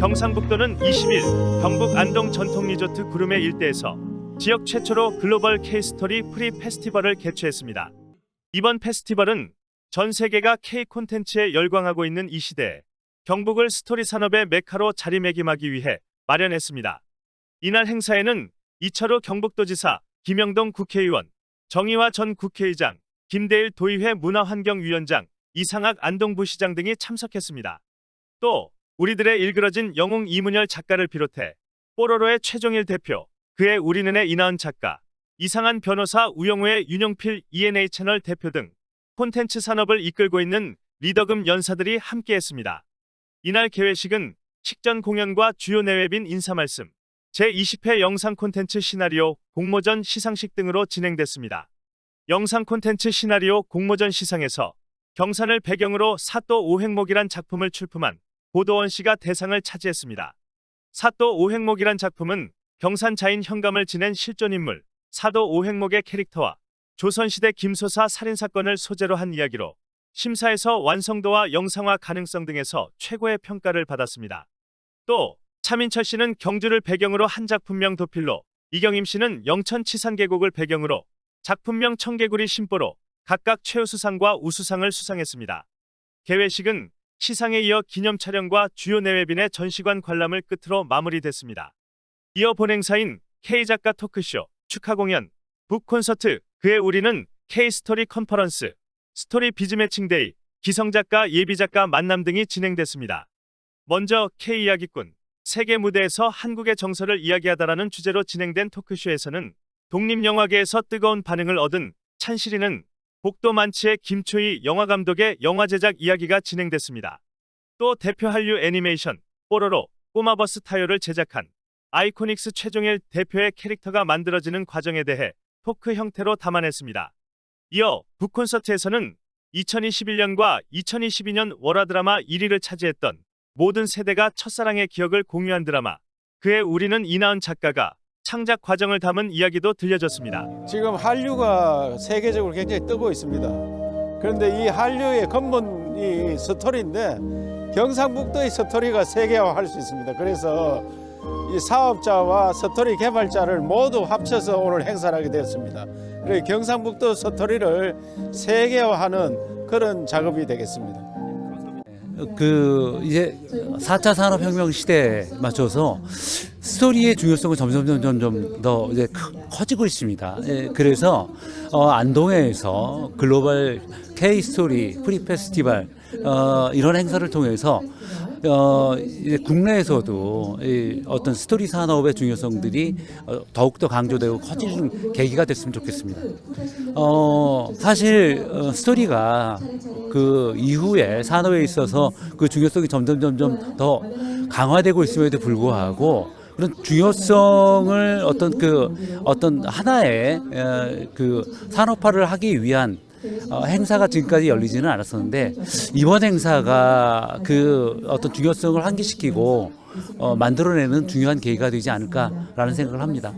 경상북도는 20일 경북 안동 전통 리조트 구름의 일대에서 지역 최초로 글로벌 K-스토리 프리 페스티벌을 개최했습니다. 이번 페스티벌은 전 세계가 K 콘텐츠에 열광하고 있는 이 시대에 경북을 스토리 산업의 메카로 자리매김하기 위해 마련했습니다. 이날 행사에는 이철우 경북도지사, 김영동 국회의원, 정의화 전 국회의장, 김대일 도의회 문화환경위원장, 이상학 안동부시장 등이 참석했습니다. 또 우리들의 일그러진 영웅 이문열 작가를 비롯해 뽀로로의 최종일 대표, 그의 우리는의 이나은 작가, 이상한 변호사 우영우의 윤영필 ENA 채널 대표 등 콘텐츠 산업을 이끌고 있는 리더금 연사들이 함께했습니다. 이날 개회식은 식전 공연과 주요 내외빈 인사 말씀, 제20회 영상 콘텐츠 시나리오 공모전 시상식 등으로 진행됐습니다. 영상 콘텐츠 시나리오 공모전 시상에서 경산을 배경으로 사또 오행목이란 작품을 출품한 고도원 씨가 대상을 차지했습니다. 사또 오행목이란 작품은 경산 자인 현감을 지낸 실존인물 사도 오행목의 캐릭터와 조선시대 김소사 살인사건을 소재로 한 이야기로 심사에서 완성도와 영상화 가능성 등에서 최고의 평가를 받았습니다. 또 차민철 씨는 경주를 배경으로 한 작품명 도필로, 이경임 씨는 영천 치산계곡을 배경으로 작품명 청개구리 심보로 각각 최우수상과 우수상을 수상했습니다. 개회식은 시상에 이어 기념 촬영과 주요 내외빈의 전시관 관람을 끝으로 마무리됐습니다. 이어 본행사인 K작가 토크쇼, 축하 공연, 북 콘서트, 그의 우리는 K스토리 컨퍼런스, 스토리 비즈매칭데이, 기성작가 예비작가 만남 등이 진행됐습니다. 먼저 K 이야기꾼, 세계 무대에서 한국의 정서를 이야기하다라는 주제로 진행된 토크쇼에서는 독립영화계에서 뜨거운 반응을 얻은 찬실이는 복도 만치의 김초희 영화감독의 영화 제작 이야기가 진행됐습니다. 또 대표 한류 애니메이션 뽀로로 꼬마버스 타요를 제작한 아이코닉스 최종일 대표의 캐릭터가 만들어지는 과정에 대해 토크 형태로 담아냈습니다. 이어 북콘서트에서는 2021년과 2022년 월화 드라마 1위를 차지했던 모든 세대가 첫사랑의 기억을 공유한 드라마 그의 우리는 이나은 작가가 창작 과정을 담은 이야기도 들려줬습니다. 지금 한류가 세계적으로 굉장히 뜨고 있습니다. 그런데 이 한류의 근본 이 스토리인데 경상북도의 스토리가 세계화할 수 있습니다. 그래서 이 사업자와 스토리 개발자를 모두 합쳐서 오늘 행사를 하게 되었습니다. 그래서 경상북도 스토리를 세계화하는 그런 작업이 되겠습니다. 그 이제 4차 산업혁명 시대에 맞춰서 스토리의 중요성은 점점 점점 점점 더 이제 크- 커지고 있습니다. 예, 그래서 어, 안동에서 글로벌 K 스토리 프리 페스티벌 어, 이런 행사를 통해서 어, 이제 국내에서도 이 어떤 스토리 산업의 중요성들이 어, 더욱더 강조되고 커지는 계기가 됐으면 좋겠습니다. 어, 사실 어, 스토리가 그 이후에 산업에 있어서 그 중요성이 점점 점점 더 강화되고 있음에도 불구하고 그런 중요성을 어떤 그 어떤 하나의 에, 그 산업화를 하기 위한 어, 행사가 지금까지 열리지는 않았었는데 이번 행사가 그 어떤 중요성을 환기시키고 어, 만들어내는 중요한 계기가 되지 않을까라는 생각을 합니다.